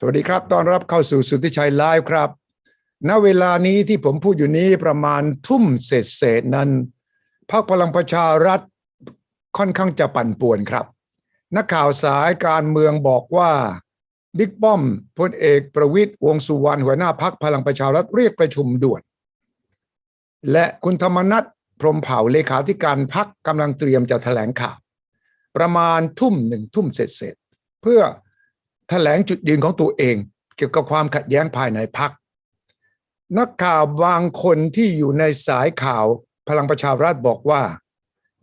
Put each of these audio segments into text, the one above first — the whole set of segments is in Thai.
สวัสดีครับ ต้อนรับเข้าสู่สุทธิชัยไลฟ์ครับ ณ เวลานี้ที่ผมพูดอยู่นี้ประมาณทุ่มเศษเศษนั้น พรรคพลังประชารัฐค่อนข้างจะปั่นป่วนครับ นักข่าวสายการเมืองบอกว่าบิ๊กป้อมพลเอกประวิตยวงสุวรรณหัวหน้าพักพลังประชารัฐเรียกประชุมด่วน และคุณธรรมนัฐพรมเผ่าเลขาธิการพักกำลังเตรียมจะแถลงข่าว ประมาณทุ่มหนึ่งทุ่มเศษเศษเพื่อ แถลงจุดยืนของตัวเอง เกี่ยวกับความขัดแย้งภายในพัก นักข่าวบางคนที่อยู่ในสายข่าวพลังประชารัฐบอกว่า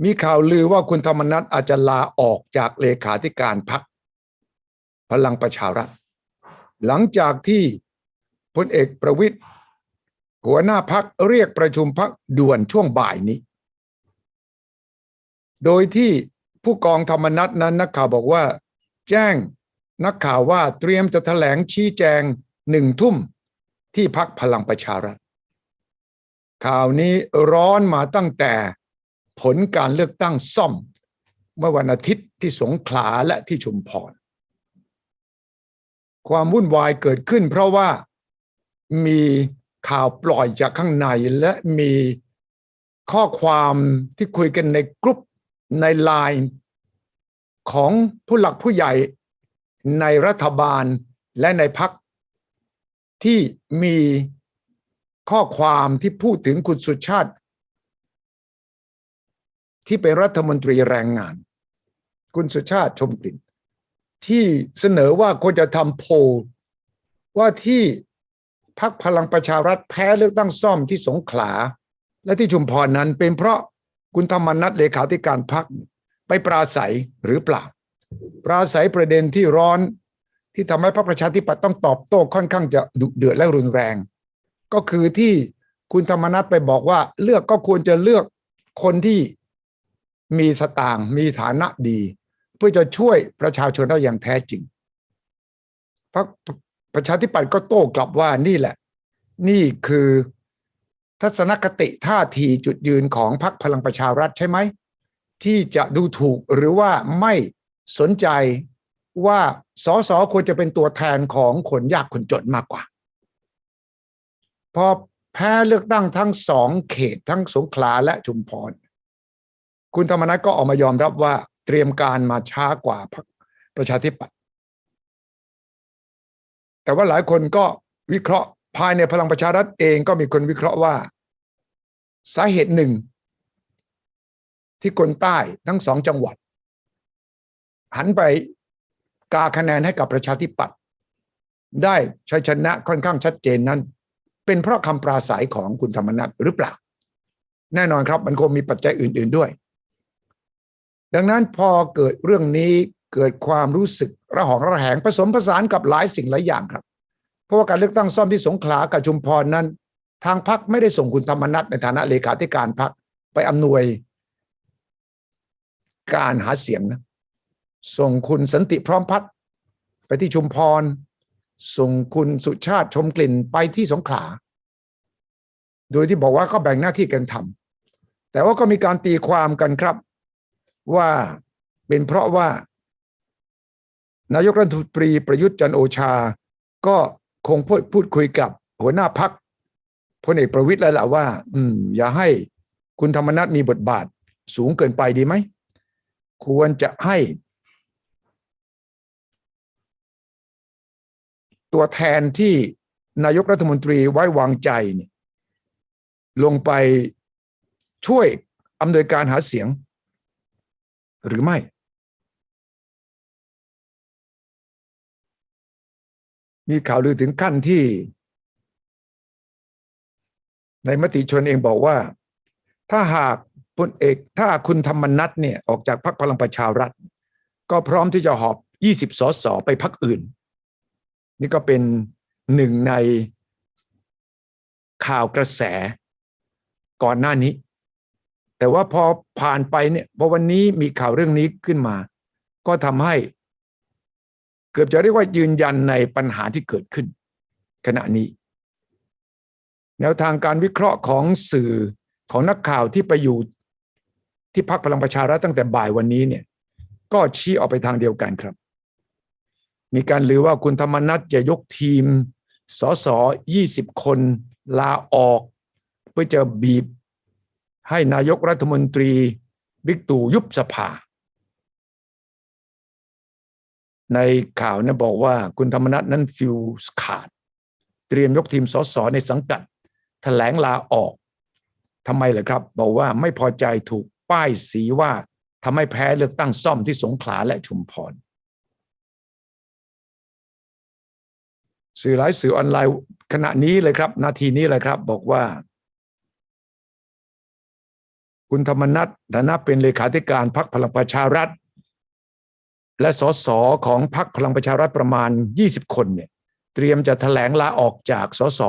มีข่าวลือว่าคุณธรรมนัฐอาจจะลาออกจากเลขาธิการพักพลังประชารัฐ หลังจากที่พลเอกประวิตยหัวหน้าพักเรียกประชุมพักด่วนช่วงบ่ายนี้ โดยที่ผู้กองธรรมนัฐนั้นนักข่าวบอกว่า แจ้ง นักข่าวว่าเตรียมจะแถลงชี้แจงหนึ่งทุ่มที่พักพลังประชารัฐ ข่าวนี้ร้อนมาตั้งแต่ผลการเลือกตั้งซ่อม เมื่อวันอาทิตย์ที่สงขลาและที่ชุมพร ความวุ่นวายเกิดขึ้นเพราะว่ามีข่าวปล่อยจากข้างในและมีข้อความที่คุยกันในกลุ่มในไลน์ของผู้หลักผู้ใหญ่ ในรัฐบาลและในพักที่มีข้อความที่พูดถึงคุณสุชาติ ที่เป็นรัฐมนตรีแรงงาน คุณสุชาติชมกลิ่น ที่เสนอว่าควรจะทำโพลว่าที่พักพลังประชารัฐแพ้เลือกตั้งซ่อมที่สงขลา และที่ชุมพรนั้นเป็นเพราะคุณธรรมนัฐเลขาธิการพักไปปราศัยหรือเปล่า ปราศัยประเด็นที่ร้อนที่ทำให้พรรคประชาธิปัตย์ต้องตอบโต้ค่อนข้างจะดุเดือดและรุนแรง ก็คือที่คุณธรรมนัฐไปบอกว่า เลือกก็ควรจะเลือกคนที่มีสตางค์มีฐานะดี เพื่อจะช่วยประชาชนได้อย่างแท้จริงพรรคประชาธิปัตย์ก็โต้กลับว่านี่แหละ นี่คือทัศนคติท่าทีจุดยืนของพรรคพลังประชารัฐใช่ไหม ที่จะดูถูกหรือว่าไม่ สนใจว่าสสควรจะเป็นตัวแทนของคนยากคนจนมากกว่า พอแพ้เลือกตั้งทั้งสองเขตทั้งสงขลาและชุมพร คุณธรรมนัฐก็ออกมายอมรับว่าเตรียมการมาช้ากว่าพรรคประชาธิปัตย์แต่ว่าหลายคนก็วิเคราะห์ภายในพลังประชารัฐเองก็มีคนวิเคราะห์ว่า สาเหตุหนึ่ง ที่คนใต้ทั้งสองจังหวัด หันไปกาคะแนนให้กับประชาธิปัตย์ได้ชัยชนะค่อนข้างชัดเจนนั้น เป็นเพราะคำปราศัยของคุณธรรมนัฐหรือเปล่า แน่นอนครับมันคงมีปัจจัยอื่น ๆด้วย ดังนั้นพอเกิดเรื่องนี้เกิดความรู้สึกระหองระแหงผสมผสานกับหลายสิ่งหลายอย่างครับ เพราะว่าการเลือกตั้งซ่อมที่สงขลากับชุมพรนั้น ทางพักไม่ได้ส่งคุณธรรมนัฐในฐานะเลขาธิการพักไปอำนวย การหาเสียงนะ ส่งคุณสันติพร้อมพัฒน์ไปที่ชุมพร ส่งคุณสุชาติชมกลิ่นไปที่สงขลา โดยที่บอกว่าก็แบ่งหน้าที่กันทำแต่ว่าก็มีการตีความกันครับ ว่าเป็นเพราะว่า นายกรัฐมนตรีประยุทธ์จันโอชา ก็คงพูดพูดคุยกับหัวหน้าพักพลเอกประวิตยแล้วล่ะว่า อืม อย่าให้คุณธรรมนัฐมีบทบาทสูงเกินไปดีไหม ควรจะให้ ตัวแทนที่นายกรัฐมนตรีไว้วางใจเนี่ยลงไปช่วยอำนวยการหาเสียง หรือไม่ มีข่าวลือถึงขั้นที่ ในมติชนเองบอกว่า ถ้าหากพลเอก ถ้าคุณธรรมนัฐเนี่ย ออกจากพรรคพลังประชารัฐ ก็พร้อมที่จะหอบ 20 สสไปพรรคอื่น นี่ก็เป็นหนึ่งในข่าวกระแสก่อนหน้านี้ แต่ว่าพอผ่านไปเนี่ยพอวันนี้มีข่าวเรื่องนี้ขึ้นมา ก็ทำให้ เกือบจะเรียกว่ายืนยันในปัญหาที่เกิดขึ้น ขณะนี้ แนวทางการวิเคราะห์ของสื่อของนักข่าวที่ไปอยู่ที่พักพลังประชารัฐตั้งแต่บ่ายวันนี้เนี่ย ก็ชี้ออกไปทางเดียวกันครับ มีการลือว่าคุณธรรมนัฐจะยกทีมสส20คนลาออก เพื่อจะบีบให้นายกรัฐมนตรีบิ๊กตู่ยุบสภา ในข่าวนะบอกว่าคุณธรรมนัฐนั้นฟิวขาด เตรียมยกทีมสสในสังกัดแถลงลาออกทำไมเหรอครับ บอกว่าไม่พอใจถูกป้ายสีว่าทำให้แพ้เลือกตั้งซ่อมที่สงขลาและชุมพร สื่อหลายสื่อออนไลน์ขณะนี้เลยครับ นาทีนี้เลยครับ บอกว่า คุณธรรมนัฐฐานะเป็นเลขาธิการพรรคพลังประชารัฐ และสสของพรรคพลังประชารัฐประมาณ 20 คนเนี่ย เตรียมจะแถลงลาออกจากสส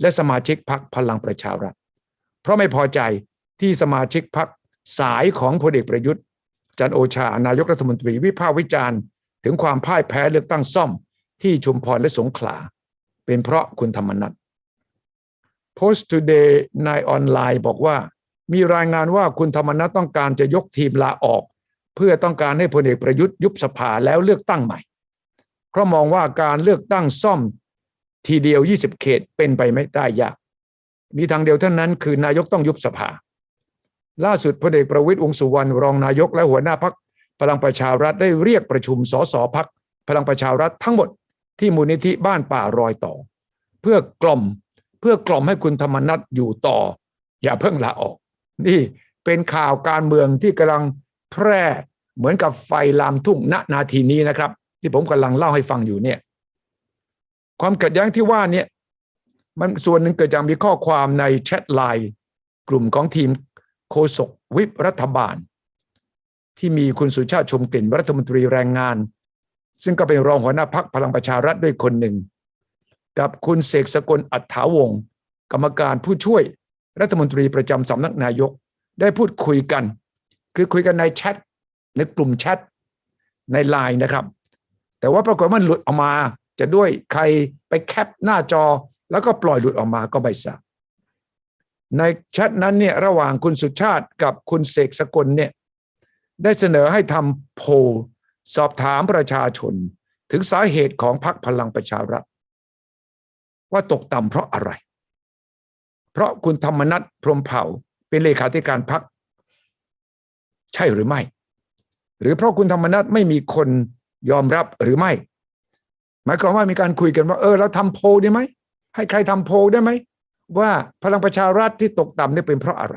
และสมาชิกพรรคพลังประชารัฐ เพราะไม่พอใจที่สมาชิกพรรคสายของพลเอกประยุทธ์จันโอชานายกรัฐมนตรีวิพากษ์วิจารณ์ ถึงความพ่ายแพ้เลือกตั้งซ่อม ที่ชุมพรและสงขลา เป็นเพราะคุณธรรมนัฐ Post Today ในออนไลน์บอกว่า มีรายงานว่าคุณธรรมนัฐต้องการจะยกทีมลาออก เพื่อต้องการให้พลเอกประยุทธ์ยุบสภาแล้วเลือกตั้งใหม่ เพราะมองว่าการเลือกตั้งซ่อมทีเดียว 20 เขตเป็นไปไม่ได้ยาก มีทางเดียวเท่านั้นคือนายกต้องยุบสภา ล่าสุดพลเอกประวิตยวงสุวรรณรองนายกและหัวหน้าพักพลังประชารัฐได้เรียกประชุมสสพักพลังประชารัฐทั้งหมด ที่มูลนิธิบ้านป่ารอยต่อ เพื่อกล่อมเพื่อกล่อมให้คุณธรรมนัฐอยู่ต่อ อย่าเพิ่งลาออก นี่เป็นข่าวการเมืองที่กำลังแพร่เหมือนกับไฟลามทุ่งณนาทีนี้นะครับ ที่ผมกำลังเล่าให้ฟังอยู่เนี่ย ความขัดแย้งที่ว่าเนี่ยมันส่วนหนึ่งเกิดจากมีข้อความในแชทไลน์กลุ่มของทีมโฆษกวิปรัฐบาล ที่มีคุณสุชาติชมกลิ่นรัฐมนตรีแรงงาน ซึ่งก็เป็นรองหัวหน้าพักพลังประชารัฐด้วยคนหนึ่ง กับคุณเสกสกลอัฏฐาวงศ์กรรมการผู้ช่วยรัฐมนตรีประจำสำนักนายก ได้พูดคุยกัน คือคุยกันในแชทในกลุ่มแชทในไลน์นะครับ แต่ว่าปรากฏมันหลุดออกมา จะด้วยใครไปแคปหน้าจอ แล้วก็ปล่อยหลุดออกมาก็ไม่ทราบในแชทนั้นเนี่ยระหว่างคุณสุชาติกับคุณเสกสกลเนี่ยได้เสนอให้ทำโพล สอบถามประชาชนถึงสาเหตุของพรรคพลังประชารัฐ ว่าตกต่ำเพราะอะไร เพราะคุณธรรมนัฐพรมเผ่าเป็นเลขาธิการพรรคใช่หรือไม่ หรือเพราะคุณธรรมนัฐไม่มีคนยอมรับหรือไม่ หมายความว่ามีการคุยกันว่า เออเราทำโพลได้ไหมให้ใครทำโพลได้ไหมว่าพลังประชารัฐที่ตกต่ำนี่เป็นเพราะอะไร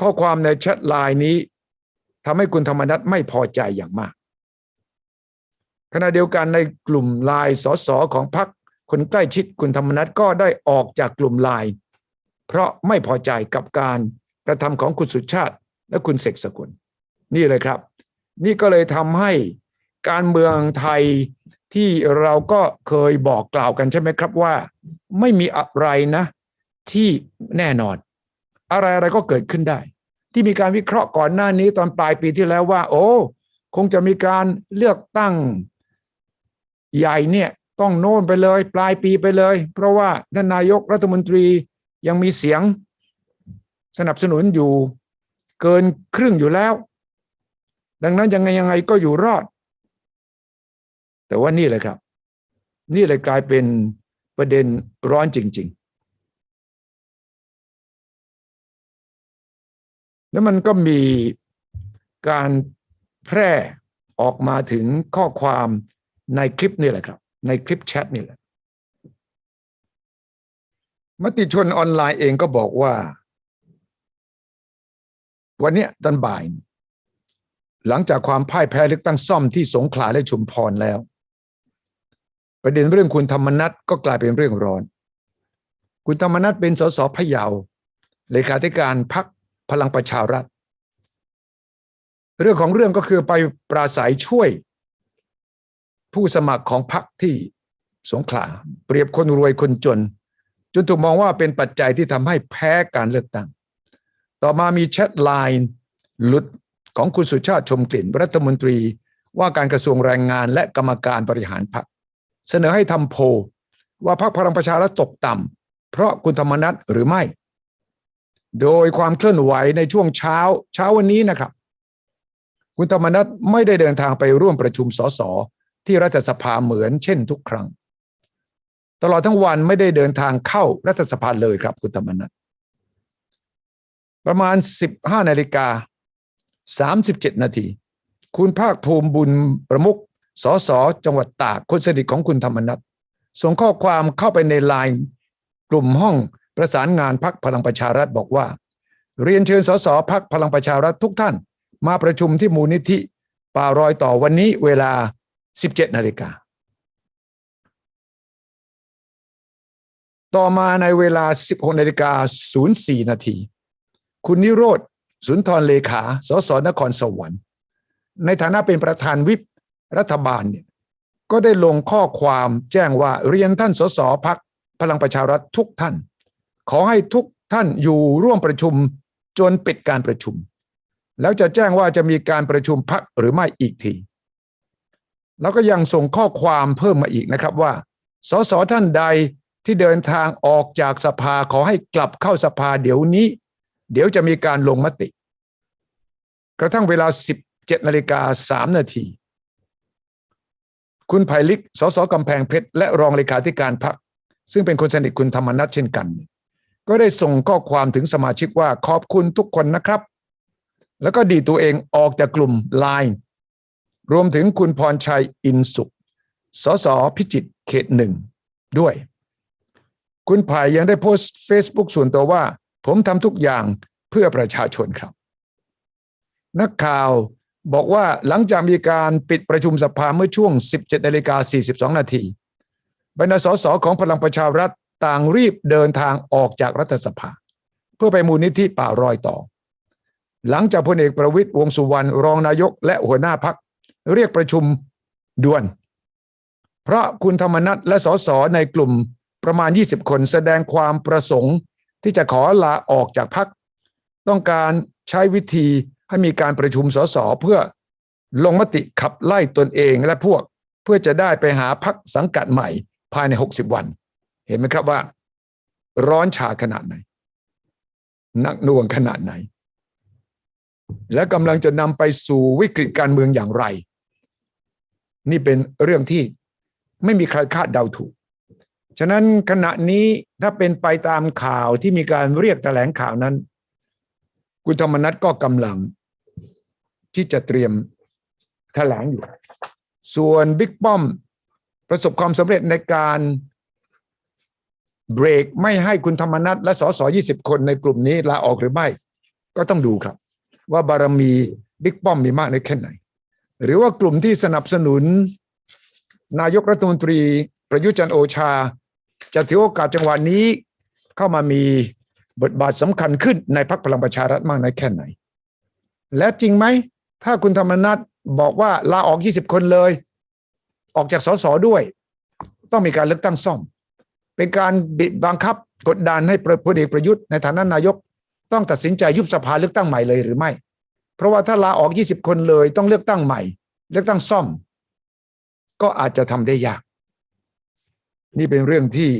ข้อความในแชทไลน์นี้ ทำให้คุณธรรมนัฐไม่พอใจอย่างมาก ขณะเดียวกันในกลุ่มลน์สสของพรรคคนใกล้ชิดคุณธรรมนัฐก็ได้ออกจากกลุ่มลน์เพราะไม่พอใจกับการกระทำของคุณสุชาติ และคุณเสกสกุล นี่เลยครับ นี่ก็เลยทำให้การเมืองไทยที่เราก็เคยบอกกล่าวกันใช่ไหมครับว่า ไม่มีอะไรนะ ที่แน่นอน อะไรอะไรก็เกิดขึ้นได้ ที่มีการวิเคราะห์ก่อนหน้านี้ตอนปลายปีที่แล้วว่า โอ้ คงจะมีการเลือกตั้งใหญ่เนี่ยต้องโน่นไปเลย ปลายปีไปเลย เพราะว่าท่านนายกรัฐมนตรียังมีเสียงสนับสนุนอยู่เกินครึ่งอยู่แล้ว ดังนั้นยังไงยังไงก็อยู่รอด แต่ว่านี่เลยครับ นี่เลยกลายเป็นประเด็นร้อนจริง แล้วมันก็มีการแพร่ออกมาถึงข้อความในคลิปนี่แหละครับ ในคลิปแชทนี่แหละ มติชนออนไลน์เองก็บอกว่า วันนี้ตอนบ่าย หลังจากความพ่ายแพ้เลือกตั้งซ่อมที่สงขลาและชุมพรแล้ว ประเด็นเรื่องคุณธรรมนัฐก็กลายเป็นเรื่องร้อน คุณธรรมนัฐเป็นสสพะเยาเลขาธิการพัก พลังประชารัฐ เรื่องของเรื่องก็คือไปปราศัยช่วย ผู้สมัครของพรรคที่สงขลาเปรียบคนรวยคนจน จนถูกมองว่าเป็นปัจจัยที่ทำให้แพ้การเลือกตั้ง ต่อมามีแชทไลน์หลุดของคุณสุชาติชมกลิ่น รัฐมนตรีว่าการกระทรวงแรงงานและกรรมการบริหารพรรคเสนอให้ทำโพว่าพรรคพลังประชารัฐตกต่ำเพราะคุณธรรมนัฐหรือไม่ โดยความเคลื่อนไหวในช่วงเช้าเช้าวันนี้นะครับ คุณธรรมนัฐไม่ได้เดินทางไปร่วมประชุมสสที่รัฐสภาเหมือนเช่นทุกครั้ง ตลอดทั้งวันไม่ได้เดินทางเข้ารัฐสภาเลยครับ คุณธรรมนัฐประมาณ 15นาฬิกา37 นาที คุณภาคภูมิบุญประมุขสสจังหวัดตากคนสนิทของคุณธรรมนัฐส่งข้อความเข้าไปในไลน์กลุ่มห้อง ประสานงานพักพลังประชารัฐบอกว่า เรียนเชิญสสพักพลังประชารัฐทุกท่าน มาประชุมที่มูลนิธิป่ารอยต่อวันนี้เวลา 17นาฬิกาต่อมาในเวลา 16นาฬิกา04นาทีคุณนิโรธสุนทรเลขา สสนครสวรรค์ในฐานะเป็นประธานวิปรัฐบาลเนี่ยก็ได้ลงข้อความแจ้งว่าเรียนท่านสสพักพลังประชารัฐทุกท่าน ขอให้ทุกท่านอยู่ร่วมประชุมจนปิดการประชุม แล้วจะแจ้งว่าจะมีการประชุมพักหรือไม่อีกที แล้วก็ยังส่งข้อความเพิ่มมาอีกนะครับว่า สสท่านใดที่เดินทางออกจากสภาขอให้กลับเข้าสภาเดี๋ยวนี้ เดี๋ยวจะมีการลงมติ กระทั่งเวลา 17นาฬิกา3นาที คุณไผ่ลิก สสกำแพงเพชร และรองเลขาธิการพรรคซึ่งเป็นคนสนิทคุณธรรมนัฐเช่นกัน ก็ได้ส่งข้อความถึงสมาชิกว่าขอบคุณทุกคนนะครับ แล้วก็ดีตัวเองออกจากกลุ่มไลน์รวมถึงคุณพรชัยอินสุข สสพิจิตรเขตหนึ่งด้วย คุณไผ่ยังได้โพสต์ Facebook ส่วนตัวว่า ผมทำทุกอย่างเพื่อประชาชนครับ นักข่าวบอกว่าหลังจากมีการปิดประชุมสภาเมื่อช่วง 17นาฬิกา42 นาทีบรรดาสสของพลังประชารัฐ ต่างรีบเดินทางออกจากรัฐสภา เพื่อไปมูลนิธิป่ารอยต่อ หลังจากพลเอกประวิตยวงสุวรรณรองนายกและหัวหน้าพักเรียกประชุมด่วน เพราะคุณธรรมนัฐและสสในกลุ่มประมาณ 20 คนแสดงความประสงค์ที่จะขอลาออกจากพัก ต้องการใช้วิธีให้มีการประชุมสสเพื่อลงมติขับไล่ตนเองและพวกเพื่อจะได้ไปหาพักสังกัดใหม่ภายใน 60 วัน เห็นไหมครับว่า ร้อนชาขนาดไหนหนักหน่วงขนาดไหน และกำลังจะนำไปสู่วิกฤตการเมืองอย่างไร นี่เป็นเรื่องที่ไม่มีใครคาดเดาถูก ฉะนั้นขณะนี้ถ้าเป็นไปตามข่าวที่มีการเรียกแถลงข่าวนั้น คุณธรรมนัฐก็กำลัง ที่จะเตรียมแถลงอยู่ ส่วนบิ๊กป้อมประสบความสำเร็จในการ เบรกไม่ให้คุณธรรมนัฐและสส20คนในกลุ่มนี้ลาออกหรือไม่ ก็ต้องดูครับ ว่าบารมีบิ๊กป้อมมีมากในแค่ไหน หรือว่ากลุ่มที่สนับสนุน นายกรัฐมนตรีประยุจันโอชา จะถือโอกาสจังหวะนี้เข้ามามีบทบาทสำคัญขึ้นในพรรคพลังประชารัฐมากในแค่ไหน และจริงไหม ถ้าคุณธรรมนัฐบอกว่าลาออก 20 คนเลย ออกจากสสด้วย ต้องมีการเลือกตั้งซ่อม เป็นการบิดบังคับกดดันให้พลเอกประยุทธ์ในฐานะนายก ต้องตัดสินใจยุบสภาเลือกตั้งใหม่เลยหรือไม่ เพราะว่าถ้าลาออก 20 คนเลยต้องเลือกตั้งใหม่ เลือกตั้งซ่อม ก็อาจจะทำได้ยาก นี่เป็นเรื่องที่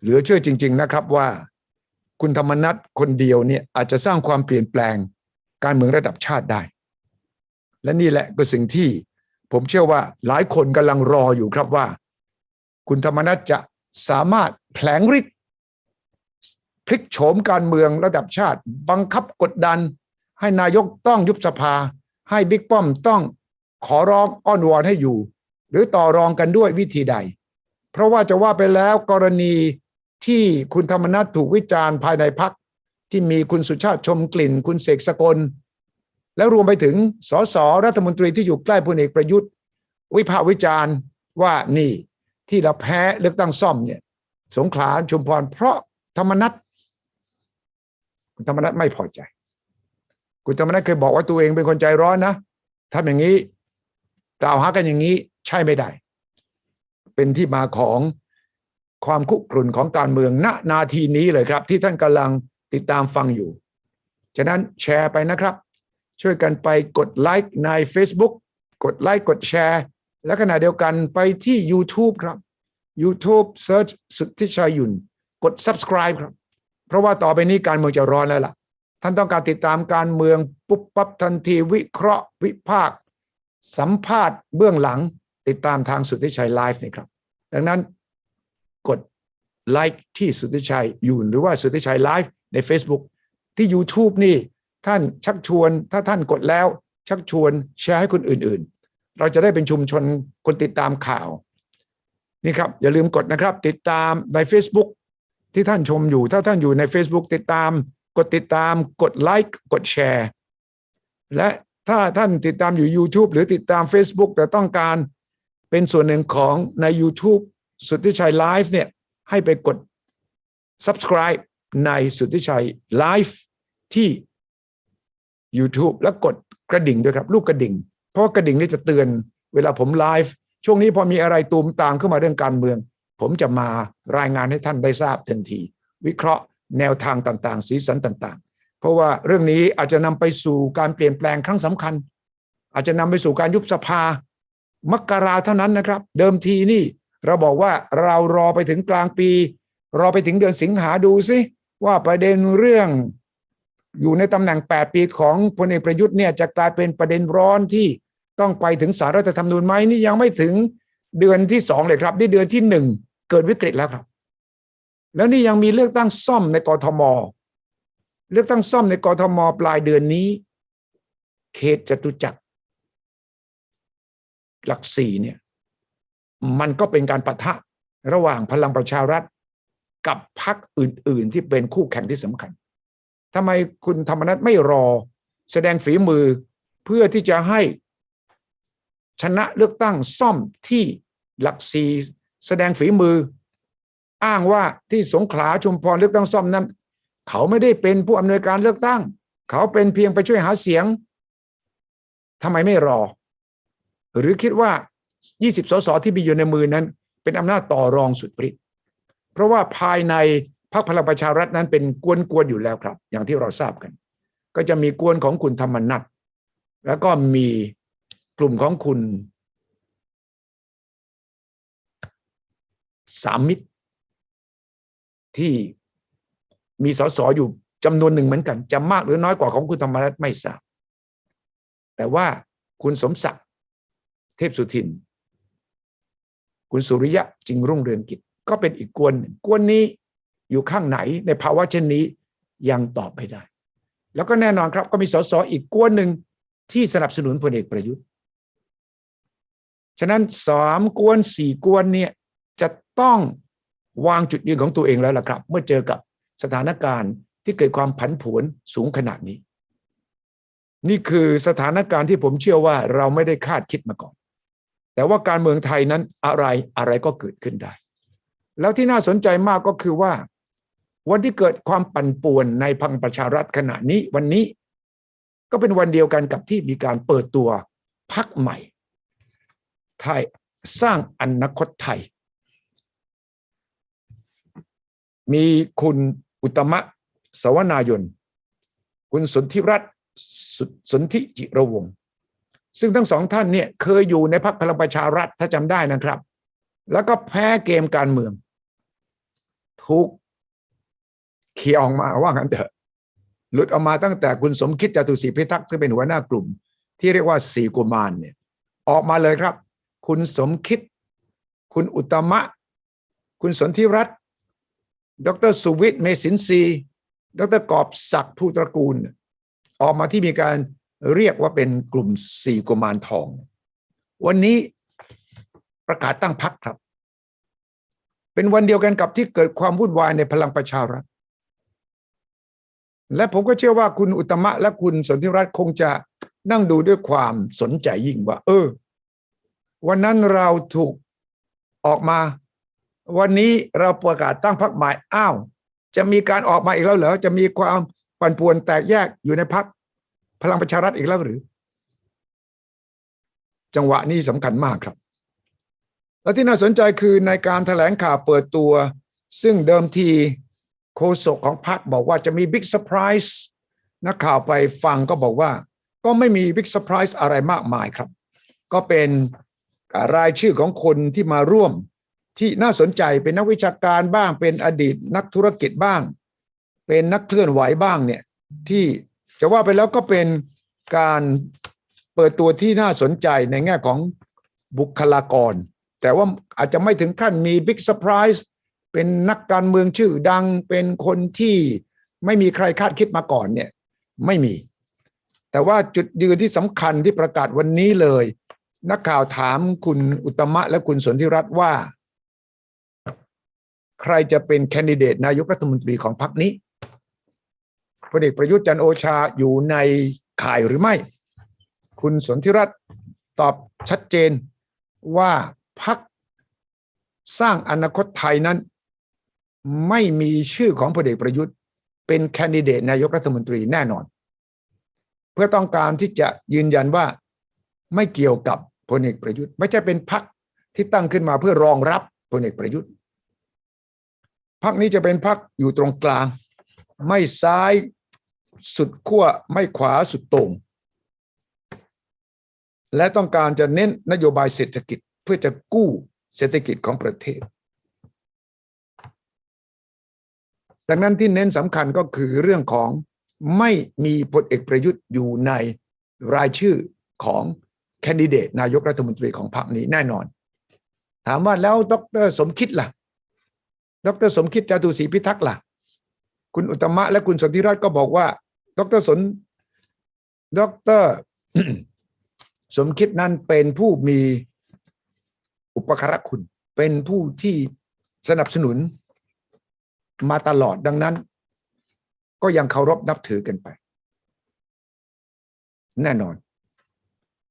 เหลือเชื่อจริง ๆ นะครับว่า คุณธรรมนัฐคนเดียวเนี่ยอาจจะสร้างความเปลี่ยนแปลงการเมืองระดับชาติได้ และนี่แหละก็สิ่งที่ผมเชื่อว่าหลายคนกำลังรออยู่ครับว่า คุณธรรมนัฐจะ สามารถแผลงฤทธิ์พลิกโฉมการเมืองระดับชาติ บังคับกดดัน ให้นายกต้องยุบสภา ให้บิ๊กป้อมต้องขอร้องอ้อนวอนให้อยู่ หรือต่อรองกันด้วยวิธีใด เพราะว่าจะว่าไปแล้วกรณีที่คุณธรรมนัฐถูกวิจารณ์ภายในพักที่มีคุณสุชาติชมกลิ่น คุณเสกสกล แล้วรวมไปถึงสสรัฐมนตรีที่อยู่ใกล้พลเอกประยุทธ์ วิพากษ์วิจารณ์ว่านี่ ที่เราแพ้เลือกตั้งซ่อมเนี่ย สงขลาชุมพร เพราะธรรมนัฐคุณธรรมนัฐไม่พอใจ คุณธรรมนัฐเคยบอกว่าตัวเองเป็นคนใจร้อนนะทำอย่างนี้กล่าวหากันอย่างนี้ใช่ไม่ได้ เป็นที่มาของความคุกรุ่นของการเมืองณนาทีนี้เลยครับ ที่ท่านกำลังติดตามฟังอยู่ ฉะนั้นแชร์ไปนะครับ ช่วยกันไปกดไลค์ใน Facebook กดไลค์กดแชร์ และขณะเดียวกันไปที่ YouTube ครับ YouTube Search สุทธิชัยยุนกด subscribe ครับ เพราะว่าต่อไปนี้การเมืองจะร้อนแล้วล่ะ ท่านต้องการติดตามการเมืองปุ๊บปั๊บทันทีวิเคราะห์วิพากษ์สัมภาษณ์เบื้องหลังติดตามทางสุทธิชัยไลฟ์นี่ครับ ดังนั้นกดไลค์ที่สุทธิชัยยู่หรือว่าสุทธิชัยไลฟ์ใน Facebook ที่ YouTube นี่ท่านชักชวนถ้าท่านกดแล้วชักชวนแชร์ให้คนอื่นๆ เราจะได้เป็นชุมชนคนติดตามข่าว นี่ครับ อย่าลืมกดนะครับ ติดตามใน Facebook ที่ท่านชมอยู่ ถ้าท่านอยู่ใน Facebook ติดตาม กดติดตามกดไลค์กดแชร์และถ้าท่านติดตามอยู่ YouTube หรือติดตาม Facebook แต่ต้องการเป็นส่วนหนึ่งของใน YouTube สุทธิชัยไลฟ์เนี่ยให้ไปกด subscribe ในสุทธิชัยไลฟ์ที่ YouTube แล้วกดกระดิ่งด้วยครับ ลูกกระดิ่ง เพราะกระดิ่งนี่จะเตือนเวลาผมไลฟ์ช่วงนี้พอมีอะไรตูมตามเข้ามาเรื่องการเมือง ผมจะมารายงานให้ท่านได้ทราบทันที วิเคราะห์แนวทางต่างๆ สีสันต่างๆ เพราะว่าเรื่องนี้อาจจะนำไปสู่การเปลี่ยนแปลงครั้งสำคัญ อาจจะนำไปสู่การยุบสภามกราเท่านั้นนะครับ เดิมทีนี่เราบอกว่าเรารอไปถึงกลางปี รอไปถึงเดือนสิงหาดูซิว่าประเด็นเรื่องอยู่ในตำแหน่ง 8 ปีของพลเอกประยุทธ์เนี่ยจะกลายเป็นประเด็นร้อนที่ ต้องไปถึงสารรัฐธรรมนูญไหมนี่ยังไม่ถึงเดือนที่สองเลยครับนี่เดือนที่หนึ่งเกิดวิกฤตแล้วครับ แล้วนี่ยังมีเลือกตั้งซ่อมในกรทม เลือกตั้งซ่อมในกรทม ปลายเดือนนี้ เขตจตุจักร หลักสี่เนี่ย มันก็เป็นการปะทะระหว่างพลังประชารัฐ กับพรรคอื่น ๆ ที่เป็นคู่แข่งที่สำคัญทำไมคุณธรรมนัฐไม่รอ แสดงฝีมือเพื่อที่จะให้ ชนะเลือกตั้งซ่อมที่หลักสี่แสดงฝีมือ อ้างว่าที่สงขลาชุมพรเลือกตั้งซ่อมนั้น เขาไม่ได้เป็นผู้อำนวยการเลือกตั้ง เขาเป็นเพียงไปช่วยหาเสียงทำไมไม่รอ หรือคิดว่า 20 สสที่มีอยู่ในมือนั้น เป็นอำนาจต่อรองสุดฤทธิ์เพราะว่าภายในพรรคพลังประชารัฐนั้นเป็นกวนๆอยู่แล้วครับ อย่างที่เราทราบกัน ก็จะมีกวนของคุณธรรมนัฐแล้วก็มี กลุ่มของคุณ สามมิตร ที่มีสสอยู่จำนวนหนึ่งเหมือนกันจะมากหรือน้อยกว่าของคุณธรรมนัฐไม่ทราบแต่ว่าคุณสมศักดิ์เทพสุทิน คุณสุริยะจิงรุ่งเรืองกิจ ก็เป็นอีกกวนหนึ่งกวนนี้อยู่ข้างไหนในภาวะเช่นนี้ยังตอบไม่ได้ แล้วก็แน่นอนครับก็มีสสอีกกวนหนึ่งที่สนับสนุนพลเอกประยุทธ์ ฉะนั้นสามกวนสี่กวนเนี่ยจะต้องวางจุดยืนของตัวเองแล้วล่ะครับ เมื่อเจอกับสถานการณ์ที่เกิดความผันผวนสูงขนาดนี้ นี่คือสถานการณ์ที่ผมเชื่อว่าเราไม่ได้คาดคิดมาก่อน แต่ว่าการเมืองไทยนั้นอะไรอะไรก็เกิดขึ้นได้ แล้วที่น่าสนใจมากก็คือว่า วันที่เกิดความปั่นป่วนในพังประชารัฐขณะนี้วันนี้ ก็เป็นวันเดียวกันกับที่มีการเปิดตัวพักใหม่ ไทย สร้างอนาคตไทย มีคุณอุตมะสวนายน คุณสนธิรัตน์สนธิจิระวงศ์ซึ่งทั้งสองท่านเนี่ยเคยอยู่ในพรรคพลังประชารัฐถ้าจำได้นะครับ แล้วก็แพ้เกมการเมือง ถูกเคียออกมาว่างั้นเถอะ หลุดออกมาตั้งแต่คุณสมคิดจตุศรีพิทักษ์ซึ่งเป็นหัวหน้ากลุ่ม ที่เรียกว่าสีกุมารเนี่ย ออกมาเลยครับ คุณสมคิด คุณอุตมะ คุณสนธิรัตน์ดรสุวิทย์เมสินทรีดรกอบศักดิ์ผู้ตระกูล ออกมาที่มีการเรียกว่าเป็นกลุ่มสี่กุมารทอง วันนี้ประกาศตั้งพักครับ เป็นวันเดียวกันกับที่เกิดความวุ่นวายในพลังประชารัฐ และผมก็เชื่อว่าคุณอุตมะและคุณสนธิรัตน์คงจะนั่งดูด้วยความสนใจยิ่งว่า เออ วันนั้นเราถูกออกมา วันนี้เราประกาศตั้งพรรคใหม่อ้าว จะมีการออกมาอีกแล้วเหรอจะมีความปั่นป่วนแตกแยกอยู่ในพรรคพลังประชารัฐอีกแล้วหรือ จังหวะนี้สำคัญมากครับ และที่น่าสนใจคือในการถแถลงข่าวเปิดตัว ซึ่งเดิมทีโฆษกของพรรคบอกว่าจะมีบิ๊กเซอร์ไพรส์นักข่าวไปฟังก็บอกว่า ก็ไม่มีบิ๊กเซอร์ไพรส์อะไรมากมายครับ ก็เป็น รายชื่อของคนที่มาร่วมที่น่าสนใจเป็นนักวิชาการบ้าง เป็นอดีตนักธุรกิจบ้าง เป็นนักเคลื่อนไหวบ้างเนี่ยที่จะว่าไปแล้วก็เป็นการเปิดตัวที่น่าสนใจในแง่ของบุคลากร แต่ว่าอาจจะไม่ถึงขั้นมีบิ๊กเซอร์ไพรส์เป็นนักการเมืองชื่อดังเป็นคนที่ไม่มีใครคาดคิดมาก่อนเนี่ยไม่มี แต่ว่าจุดยืนที่สำคัญที่ประกาศวันนี้เลย นักข่าวถามคุณอุตมะและคุณสนธิรัตน์ว่า ใครจะเป็นแคนดิเดตนายกรัฐมนตรีของพรรคนี้พลเอกประยุทธ์จันโอชาอยู่ในข่ายหรือไม่ คุณสนธิรัตน์ตอบชัดเจนว่าพรรคสร้างอนาคตไทยนั้น ไม่มีชื่อของพลเอกประยุทธ์เป็นแคนดิเดตนายกรัฐมนตรีแน่นอน เพื่อต้องการที่จะยืนยันว่าไม่เกี่ยวกับ พลเอกประยุทธ์ ไม่ใช่เป็นพรรคที่ตั้งขึ้นมาเพื่อรองรับพลเอกประยุทธ์พรรคนี้จะเป็นพรรคอยู่ตรงกลาง ไม่ซ้ายสุดขั้วไม่ขวาสุดโต่งและต้องการจะเน้นนโยบายเศรษฐกิจเพื่อจะกู้เศรษฐกิจของประเทศ ดังนั้นที่เน้นสำคัญก็คือเรื่องของไม่มีพลเอกประยุทธ์อยู่ในรายชื่อของ แคนดิเดตนายกรัฐมนตรีของพรรคนี้แน่นอน ถามว่าแล้วดรสมคิดล่ะ ดรสมคิดจาตุศรีพิทักษ์ล่ะ คุณอุตมะและคุณสนธิรัตน์ก็บอกว่า ดรสนดรสมคิดนั้นเป็นผู้มีอุปการะคุณ เป็นผู้ที่สนับสนุนมาตลอดดังนั้น ก็ยังเคารพนับถือกันไป แน่นอน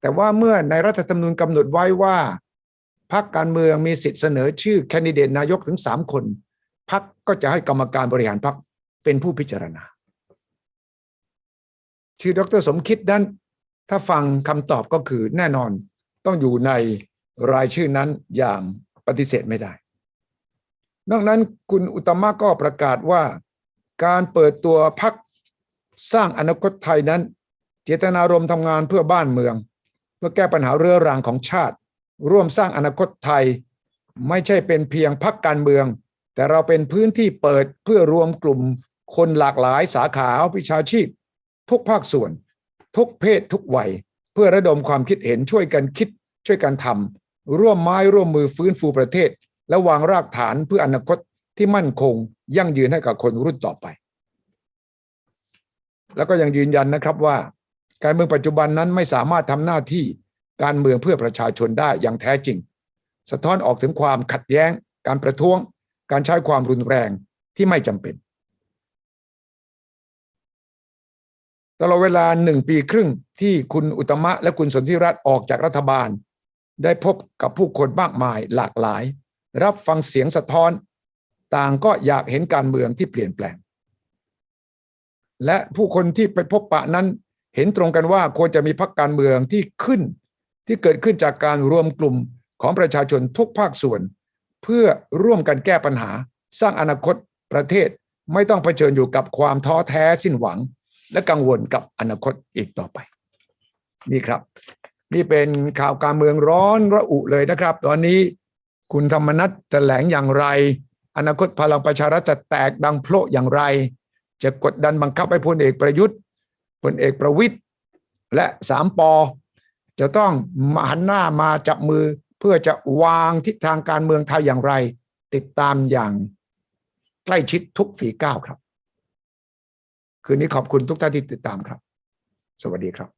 แต่ว่าเมื่อในรัฐธรรมนูญกำหนดไว้ว่าพรรคการเมืองมีสิทธิ์เสนอชื่อแคนดิเดตนายกถึงสามคนพรรคก็จะให้กรรมการบริหารพรรคเป็นผู้พิจารณา ชื่อดรสมคิดนั้น ถ้าฟังคำตอบก็คือแน่นอนต้องอยู่ในรายชื่อนั้นอย่างปฏิเสธไม่ได้ นอกนั้นคุณอุตมะก็ประกาศว่า การเปิดตัวพักสร้างอนาคตไทยนั้น เจตนารมณ์ทำงานเพื่อบ้านเมือง พื่อแก้ปัญหาเรื้อรังของชาติ ร่วมสร้างอนาคตไทย ไม่ใช่เป็นเพียงพักการเมือง แต่เราเป็นพื้นที่เปิดเพื่อรวมกลุ่มคนหลากหลายสาขาวิชาชีพ ทุกภาคส่วน ทุกเพศทุกวัย เพื่อระดมความคิดเห็นช่วยกันคิด ช่วยกันทำร่วมไม้ร่วมมือฟื้นฟูประเทศ และวางรากฐานเพื่ออนาคตที่มั่นคง ยั่งยืนให้กับคนรุ่นต่อไป แล้วก็ยังยืนยันนะครับว่า การเมืองปัจจุบันนั้นไม่สามารถทำหน้าที่การเมืองเพื่อประชาชนได้อย่างแท้จริง สะท้อนออกถึงความขัดแย้ง การประท้วง การใช้ความรุนแรงที่ไม่จำเป็นตลอดเวลาหนึ่งปีครึ่งที่คุณอุตมะและคุณสนธิรัตน์ออกจากรัฐบาล ได้พบกับผู้คนมากมายหลากหลาย รับฟังเสียงสะท้อน ต่างก็อยากเห็นการเมืองที่เปลี่ยนแปลง และผู้คนที่ไปพบปะนั้น เห็นตรงกันว่าควรจะมีพรรคการเมืองที่ขึ้น ที่เกิดขึ้นจากการรวมกลุ่มของประชาชนทุกภาคส่วน เพื่อร่วมกันแก้ปัญหา สร้างอนาคตประเทศไม่ต้องเผชิญอยู่กับความท้อแท้สิ้นหวัง และกังวลกับอนาคตอีกต่อไป นี่ครับ นี่เป็นข่าวการเมืองร้อนระอุเลยนะครับ ตอนนี้คุณธรรมนัฐแถลงอย่างไร อนาคตพลังประชารัฐจะแตกดังโพลอย่างไร จะกดดันบังคับให้พลเอกประยุทธ์ พลเอกประวิทย์และสามปอจะต้องมหันหน้ามาจับมือเพื่อจะวางทิศทางการเมืองไทยอย่างไร ติดตามอย่างใกล้ชิดทุกฝีก้าวครับ คืนนี้ขอบคุณทุกท่านที่ติดตามครับ สวัสดีครับ